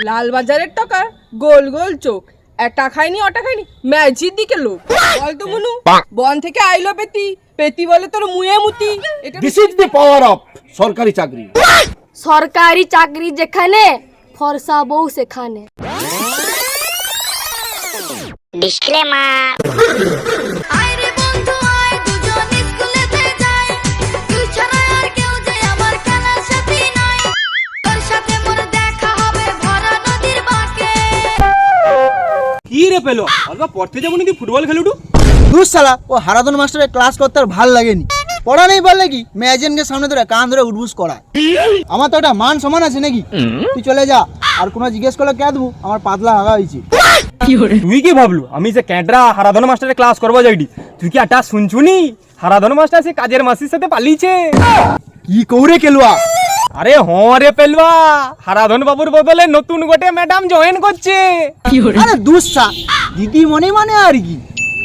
লালবাজারের টাকা গোল গোল চোখ। একটা খায়নি ওটা খায়নি। ম্যাজির দিকে লোক। বল তো মনু। বন থেকে আইলো পেতি। পেতি বলে তোর মুয়ে মুতি। এটা this is the power of সরকারি চাকরি। সরকারি চাকরি যেখানে ফর্সা বউ সেখানে। আইরে পেল। পড়তে যাব নাকি ফুটবল খেলুটু দূর সালা ও হারাধন মাস্টারের ক্লাস করতে আর ভালো লাগেনি। পড়া নেই বললে কি? ম্যাজেনকে সামনে ধরে কান ধরে উঠবুস করায় আমার তো একটা মান সমান আছে নাকি? তুই চলে যা আর কোনো জিজ্ঞেস করলে কে দেবো? আমার পাতলা হাগা হয়েছে। তুই কি ভাবলু? আমি যে ক্যাডরা হারাধন মাস্টারের ক্লাস করব যাইডি তুই কি আটা শুনছুনি হারাধন মাস্টার সে কাজের মাসির সাথে পালিয়েছে। কি কৌরে কেলুয়া? আরে হ রে পেলবা হারাধন বাবুর বদলে নতুন গোটে ম্যাডাম জয়েন করছে। আরে দুঃসা দিদিমণি মানে আর কি?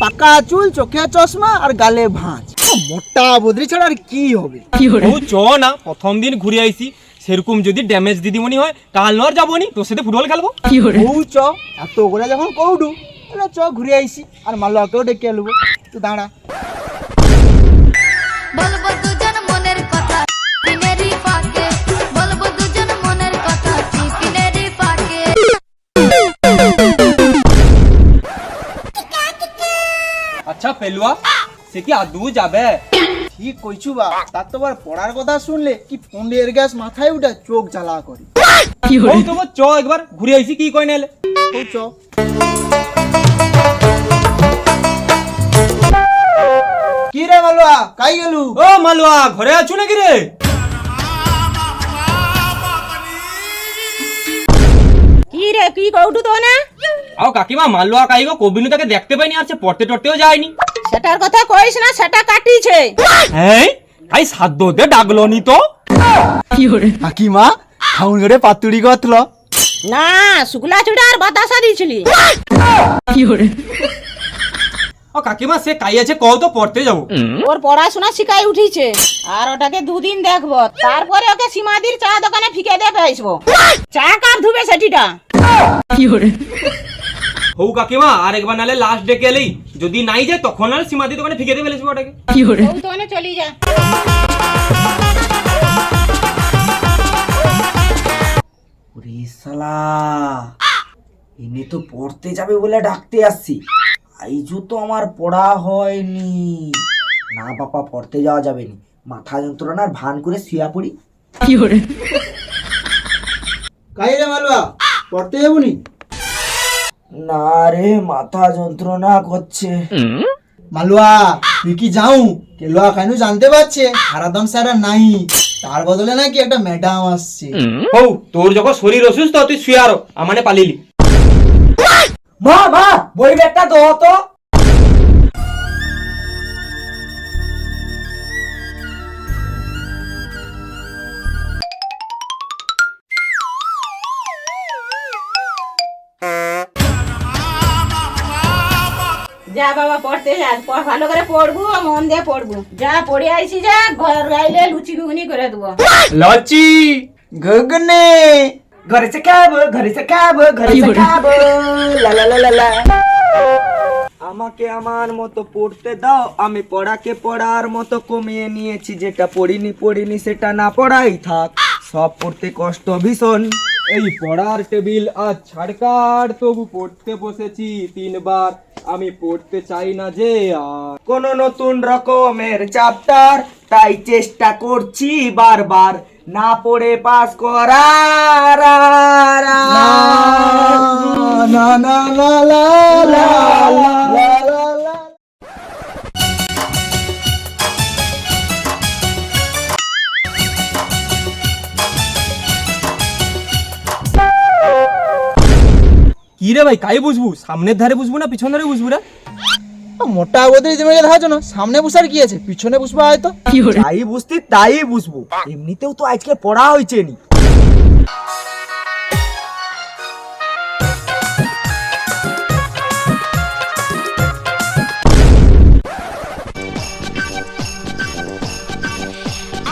পাকা চুল চোখে চশমা আর গালে ভাঁজ। মোটা বদরি ছাড়া আর কি হবে? ও চ না প্রথম দিন ঘুরে আইছি। সেরকম যদি ড্যামেজ দিদিমণি হয় কাল নর যাব নি তোর সাথে ফুটবল খেলব। ও চ এত করে যখন কৌডু তাহলে চ ঘুরে আইসি আর মাল্লাকেও ডেকে নেব তুই দাঁড়া। পেলুয়া সে কি আদু যাবে? ঠিক কইছু বা তার তো আবার পড়ার কথা শুনলে কি পন্ডের গ্যাস মাথায় উঠে চোখ জ্বালা করে। ও তোমার চ একবার ঘুরে আইছি কি কয় নালে ও চ? কি রে মালুয়া কাই গেলু? ও মালুয়া ঘরে আছো নাকি রে? কি রে কি কৌটু তো না? আও কাকিমা মালুয়া কাইগো কবিনু তাকে দেখতে পাইনি আর সে পড়তে টড়তেও যায়নি। সেটার কথা কইস না সেটা কাটিছে। হ্যাঁ আই দে ডাকলো নি তো। কি হরে? কাকিমা খাউন গড়ে পাতুড়ি গতল? না শুকলা চুড়া আর বাতাসা দিয়েছিলি ও কাকিমা সে কাই আছে কও তো পড়তে যাব। ওর পড়াশোনা শিখাই উঠিছে আর ওটাকে দুদিন দেখব। তারপরে ওকে সীমাদির চা দোকানে ফিকে দেখে আসব চা কাপ ধুবে সেটিটা। হৌ কাকিমা আর একবার নালে লাস্ট ডে এলেই? যদি নাই যায় তখন আর সীমাদি দোকানে ফিকে দিয়ে ফেলেছি ওটাকে দোকানে চলি যা। ওরে শালা এনে তো পড়তে যাবে বলে ডাকতে আসছি। আইজু তো আমার পড়া হয়নি। না বাবা পড়তে যাওয়া যাবে নি। মাথা যন্ত্রণার ভান করে শুয়া পড়ি। কি কাই রে মালুয়া পড়তে যাব নি? না রে মাথা যন্ত্রণা করছে। মালুয়া তুই কি যাও? কেলুয়া কেন জানতে পারছে? হারাদম স্যার আর নাই। তার বদলে নাকি একটা ম্যাডাম আসছে। ও তোর যখন শরীর অসুস্থ তুই শুয়ে আরও আমানে পালিলি মা মা বই ব্যাগটা দো তো। যা বাবা পড়তে যা ভালো করে পড়ব মন দিয়ে পড়ব। যা পড়ে আইছি যা ঘর গাইলে লুচি ঘুগনি করে দেবো। লচি গগনে ঘরে সে খাব ঘরে সে খাব ঘরে সে খাব লা লা লা লা লা। আমাকে আমার মতো পড়তে দাও আমি পড়াকে পড়ার মতো কমিয়ে নিয়েছি যেটা পড়িনি পড়িনি সেটা না পড়াই থাক। সব পড়তে কষ্ট ভীষণ। এই পড়ার টেবিল আজ ছাড়কার তবু পড়তে বসেছি তিনবার। আমি পড়তে চাই না যে আর কোন নতুন রকমের চ্যাপ্টার তাই চেষ্টা করছি বারবার না পড়ে পাস করার আর। না না না লা লা লা লা লা লা কি রে ভাই কাই বুঝবু? সামনের ধারে বুঝবু না পিছন ধারে বুঝবু রে মোটা বদরি তুমি দেখাচ্ছ না? সামনে বসার কি আছে? পিছনে বসবা হয়তো। তাই বুঝতে তাই বুঝব। এমনিতেও তো আজকে পড়া হয়েছে নি।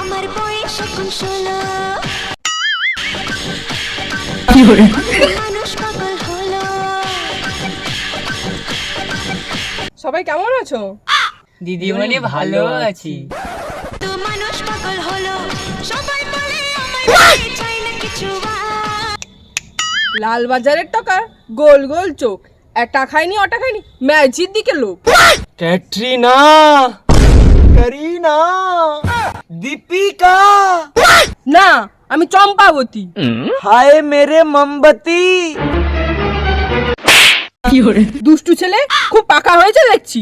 আমার সবাই কেমন আছো? দিদিমণি ভালো আছি। তো মানুষ পাগল হলো সবাই বলে আমায় বলে চাই না কিছু লাল বাজারের টাকা গোল গোল চোখ। একটা খায়নি ওটা খায়নি ম্যাজির দিকে লোক ক্যাটরিনা! করিনা দীপিকা! না আমি চম্পাবতী। হায় মেরে মোমবাতি। দুষ্টু ছেলে খুব পাকা হয়েছে দেখছি।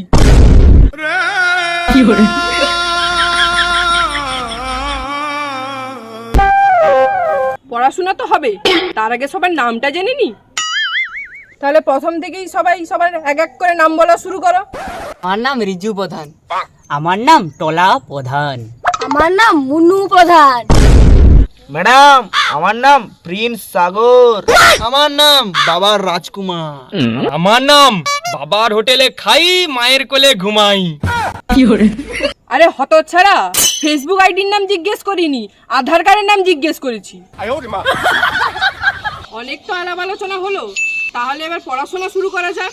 পড়াশোনা তো হবে তার আগে সবার নামটা জেনে নি। তাহলে প্রথম থেকেই সবাই সবার এক এক করে নাম বলা শুরু করো। আমার নাম রিজু প্রধান। আমার নাম টলা প্রধান। আমার নাম মুনু প্রধান। ম্যাডাম আমার নাম প্রিন্স সাগর। আমার নাম বাবার রাজকুমার। আমার নাম বাবার হোটেলে খাই মায়ের কোলে ঘুমাই। আরে হত ছাড়া ফেসবুক আইডির নাম জিজ্ঞেস করিনি আধার কার্ডের নাম জিজ্ঞেস করেছি। অনেক তো আলাপ আলোচনা হলো তাহলে এবার পড়াশোনা শুরু করা যাক।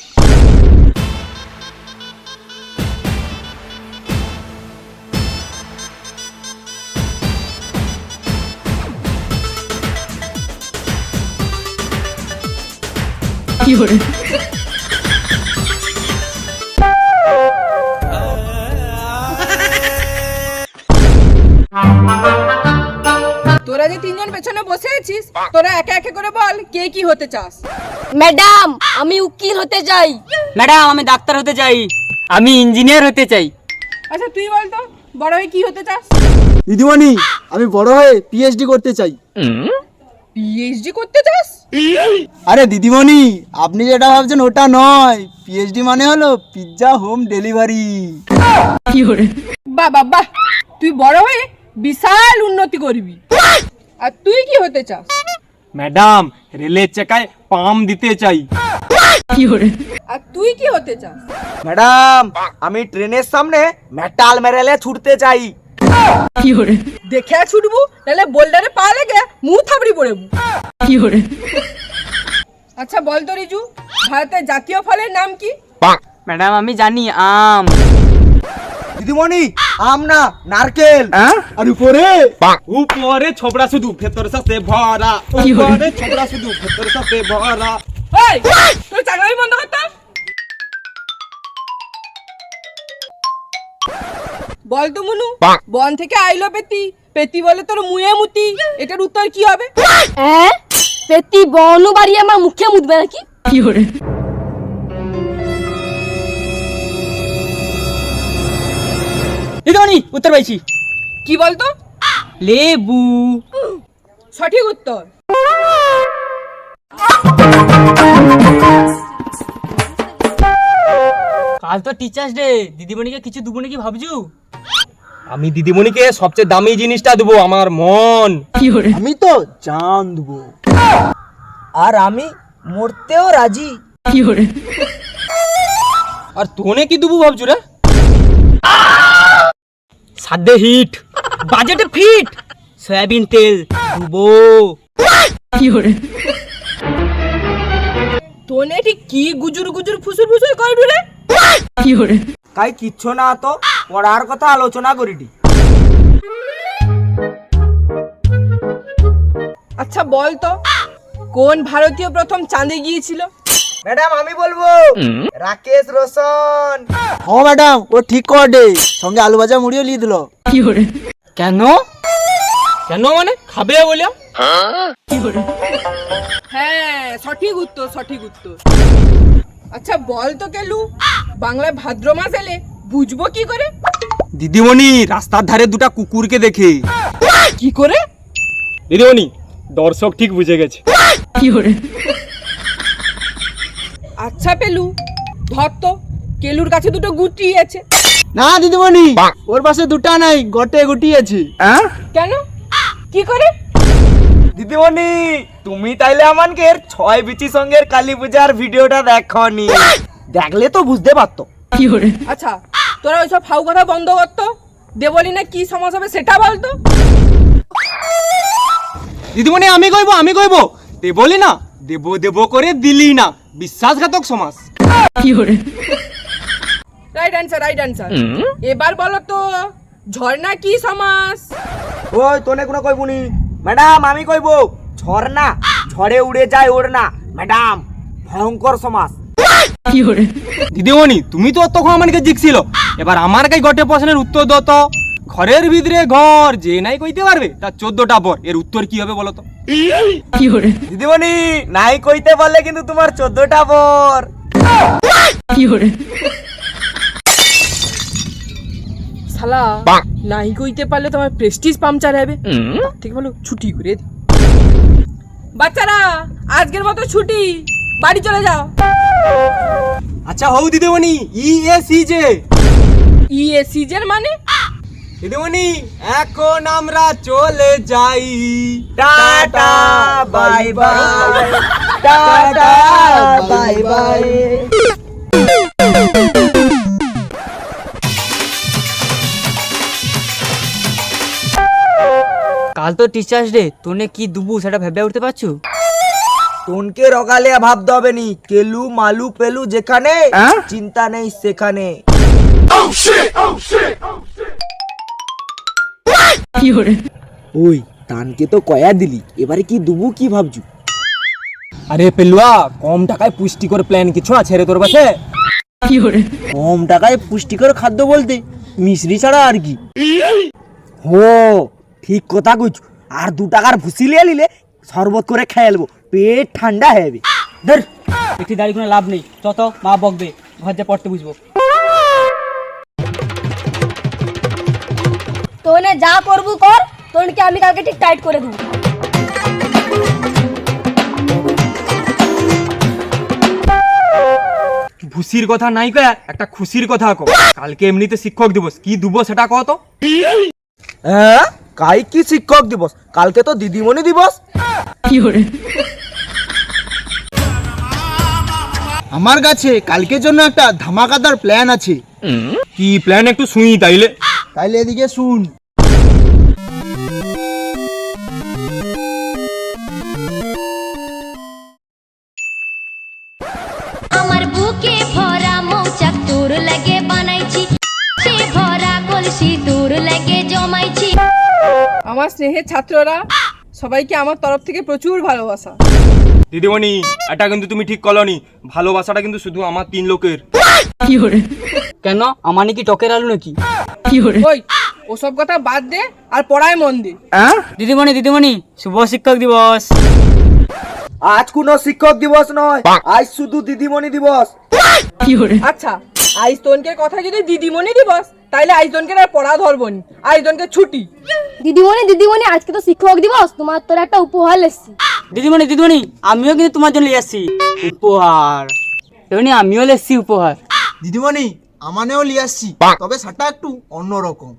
তোরা যে তিনজন পেছনে বসে আছিস তোরা একে একে করে বল কে কি হতে চাস? ম্যাডাম আমি উকিল হতে চাই। ম্যাডাম আমি ডাক্তার হতে চাই। আমি ইঞ্জিনিয়ার হতে চাই। আচ্ছা তুই বল তো বড় হয়ে কি হতে চাস? দিদিমণি আমি বড় হয়ে পিএইচডি করতে চাই। পিএইচডি করতে চাস? আরে দিদিমণি আপনি যেটা ভাবছেন ওটা নয়। পিএইচডি মানে হলো পিৎজা হোম ডেলিভারি বাহ বাহ তুই বড় হয়ে বিশাল উন্নতি করবি। আর তুই কি হতে চাস? ম্যাডাম রেলের চাকায় পাম দিতে চাই। আর তুই কি হতে চাস? ম্যাডাম আমি ট্রেনের সামনে মেটাল মেরেলে ছুটতে চাই। দেখে ছুটবু নাহলে বোল্ডারে পা লেগে মুখ থাবড়ি পড়েবু আচ্ছা বল তো রিজু ভারতের জাতীয় ফলের নাম কি? ম্যাডাম আমি জানি আম। দিদিমণি আম না নারকেল। আর উপরে? উপরে ছোবড়া শুধু ভেতর সাথে ভরা। উপরে ছোবড়া শুধু ভেতর সাথে ভরা। এই তোর চাকরি বন্ধ করতাম? বল তো মুনু। বন থেকে আইলো পেতি। পেতি বলে তোর মুয়ে মুতি। এটার উত্তর কি হবে? হ্যাঁ পেতি বনু বাড়ি আমার মুখে মুদবে নাকি? দিদিমণি উত্তর পাইছি। কি বলতো? লেবু। সঠিক উত্তর। কাল তো টিচার্স ডে দিদিমণিকে কিছু দেবো নাকি ভাবছু? আমি দিদিমণিকে সবচেয়ে দামি জিনিসটা দেবো আমার মন। আমি তো দেবো। আর আমি মরতেও রাজি। আর তোনে কি দেবো ভাবছু রে? সাধ্যে হিট বাজেটে ফিট সয়াবিন তেল দুবো। তোনে ঠিক কি গুজুর গুজুর ফুসুর ফুসুর করবি রে? কাই কিচ্ছু না তো। পড়ার কথা আলোচনা করিটি আচ্ছা বল তো কোন ভারতীয় প্রথম চাঁদে গিয়েছিল? ম্যাডাম আমি বলব রাকেশ রোশন। ও ম্যাডাম ও ঠিক কর সঙ্গে আলু ভাজা মুড়িও লিয়ে দিল। কেন? কেন মানে? খাবে বলে? হ্যাঁ সঠিক উত্তর সঠিক উত্তর। আচ্ছা বল তো কেলু। বাংলায় ভাদ্র মাস এলে বুঝব কি করে? দিদিমণি রাস্তার ধারে দুটা কুকুরকে দেখে। কি করে? দিদিমণি দর্শক ঠিক বুঝে গেছে। কি করে? আচ্ছা পেলু ধর তো কেলুর কাছে দুটো গুটি আছে। না দিদিমণি ওর পাশে দুটা নাই গটে গুটি আছে। কেন? কি করে? দিদিমণি তুমি তাইলে আমাকে এর ছয় বিচি সঙ্গের কালী পূজার ভিডিওটা দেখনি। দেখলে তো বুঝতে পারতো। কি করে? আচ্ছা তোরা ওইসব ফাউ কথা বন্ধ করতো দেবলি না কি সমস্যা হবে সেটা বলতো দিদিমণি আমি কইবো আমি কইবো। তে বলি না দেব দেব করে দিলি না। বিশ্বাসঘাতক সমাজ। রাইট অ্যান্সার রাইট অ্যান্সার এবার বলো তো ঝর্ণা কি সমাস ওই তোনে কোনো কইবুনি ম্যাডাম আমি কইব ঝর্ণা ঝড়ে উড়ে যায় ওড়না। ম্যাডাম ভয়ঙ্কর সমাস দিদিমণি তুমি তো তখন আমাকে জিগছিল এবার আমার কাছে গটে প্রশ্নের উত্তর দাও তো। ঘরের ভিতরে ঘর যে নাই কইতে পারবে তার চোদ্দটা পর। এর উত্তর কি হবে বলো তো? দিদিমণি নাই কইতে পারলে কিন্তু তোমার চোদ্দটা শালা নাই কইতে পারলে তোমার প্রেস্টিজ পাংচার হবে। থেকে ভালো ছুটি করে বাচ্চারা আজকের মতো ছুটি। বাড়ি চলে যাও। আচ্ছা হৌ দিদিমণি ই এ সি জে ই এ সিজন মানে? দিদিমণি এখন আমরা চলে যাই। Tata bye bye. Tata bye bye. কাল তো টিচার্স ডে তোনে কি দুবু সেটা ভেবে উঠতে পারছ? তোনকে রগালে ভাবতে হবে নি কেলু মালু পেলু যেখানে চিন্তা নেই সেখানে। ওই তানকে তো কয়া দিলি এবারে কি দুবু কি ভাবছু? আরে পেলুয়া কম টাকায় পুষ্টিকর প্ল্যান কিছু আছে রে তোর কাছে? কম টাকায় পুষ্টিকর খাদ্য বলতে মিশ্রি ছাড়া আর কি? হো ঠিক কথা কইছু। আর দু টাকার ভুসি লিয়ে নিলে শরবত করে খেয়ে নেব পেট ঠান্ডা হয়ে যাবে। ধর। একটি দাঁড়িয়ে কোনো লাভ নেই। যত মা বকবে। ঘর যা পড়তে বুঝব। তোনে যা করবু কর তোনকে আমি কালকে ঠিক টাইট করে দেবো। ভুসির কথা নাই কয়া একটা খুশির কথা কো কালকে এমনিতে শিক্ষক দিবস। কি দুবো সেটা কও কাই কি শিক্ষক দিবস। কালকে তো দিদিমণি দিবস। আমার কাছে কালকের জন্য একটা ধামাকাদার প্ল্যান আছে। কি প্ল্যান একটু শুনি তাইলে। তাইলে এদিকে শুন। আমার স্নেহের ছাত্ররা সবাইকে আমার তরফ থেকে প্রচুর ভালোবাসা। দিদিমণি এটা কিন্তু তুমি ঠিক করনি। ভালোবাসাটা কিন্তু শুধু আমার তিন লোকের। কি হরে? কেন? আমার নাকি টকের আলু নাকি? কি হরে? ওই ওসব কথা বাদ দে আর পড়ায় মন দে। দিদিমণি দিদিমণি শুভ শিক্ষক দিবস। আজ কোনো শিক্ষক দিবস নয় আজ শুধু দিদিমণি দিবস। আচ্ছা আইস্তনকে কথা যদি দিদিমণি দিবস তাইলে আইস্তনকে আর পড়া ধরবো নি আইস্তনকে ছুটি। দিদিমণি দিদিমণি আজকে তো শিক্ষক দিবস তোমার তোর একটা উপহার এসছি। দিদিমণি দিদিমণি আমিও কিন্তু তোমার জন্য এসেছি। উপহার। দিদিমণি আমিও এসেছি উপহার। দিদিমণি আমানেও লিয়ে আসছি। তবে সেটা একটু অন্যরকম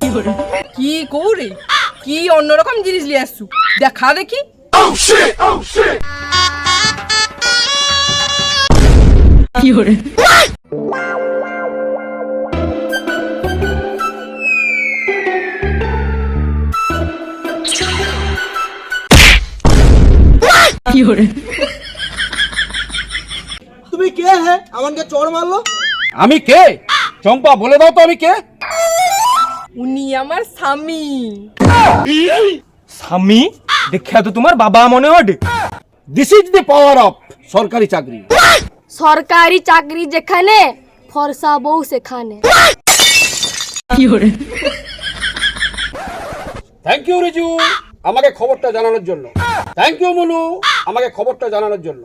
কি কৌরে? কি অন্যরকম জিনিস নিয়ে আসছু? দেখা। দেখি তুমি কে হ্যাঁ? আমাকে চড় মারলো? আমি কে? চম্পা বলে দাও তো আমি কে? উনি আমার স্বামী। স্বামী? দেখা তো তোমার বাবা মনে হয় this is the power of সরকারি চাকরি। সরকারি চাকরি যেখানে ফর্সা বউ সেখানে। থ্যাংক ইউ রিজু আমাকে খবরটা জানানোর জন্য। থ্যাংক ইউ মনু আমাকে খবরটা জানানোর জন্য।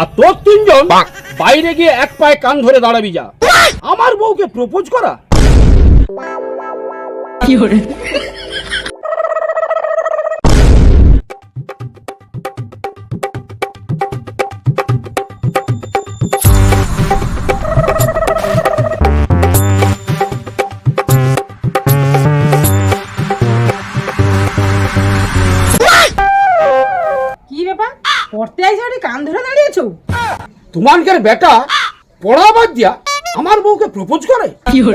আর তোর তিনজন বাইরে গিয়ে এক পায়ে কান ধরে দাঁড়াবি যা। আমার বউকে প্রপোজ করা। কি তোমানকের বেটা পড়া বাদ দিয়া আমার বউকে প্রপোজ করে?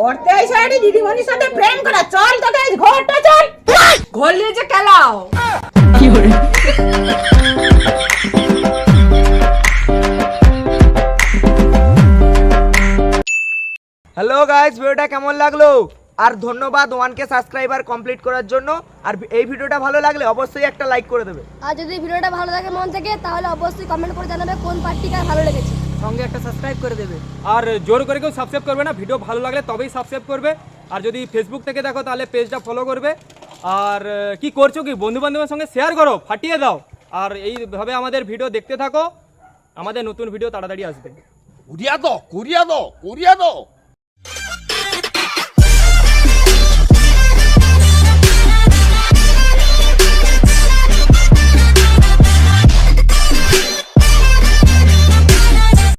পড়তে আইসা দিদিমণির সাথে প্রেম করা। চল তোকে ঘরটা চল। ঘর নিয়ে যে খেলাও। গাইস ভিডিওটা কেমন লাগল? আর ধন্যবাদ ওয়ানকে সাবস্ক্রাইবার কমপ্লিট করার জন্য। আর এই ভিডিওটা ভালো লাগলে অবশ্যই একটা লাইক করে দেবে। আর যদি ভিডিওটা ভালো লাগে মন থেকে তাহলে অবশ্যই কমেন্ট করে জানাবে কোন পার্টিটা ভালো লেগেছে। সঙ্গে একটা সাবস্ক্রাইব করে দেবে। আর জোর করে কেউ সাবস্ক্রাইব করবে না ভিডিও ভালো লাগলে তবেই সাবস্ক্রাইব করবে। আর যদি ফেসবুক থেকে দেখো তাহলে পেজটা ফলো করবে। আর কি করছ কি? বন্ধু বান্ধবের সঙ্গে শেয়ার করো ফাটিয়ে দাও। আর এইভাবে আমাদের ভিডিও দেখতে থাকো। আমাদের নতুন ভিডিও তাড়াতাড়ি আসবে। কুরিয়া দাও কুরিয়া দাও কুরিয়া দাও।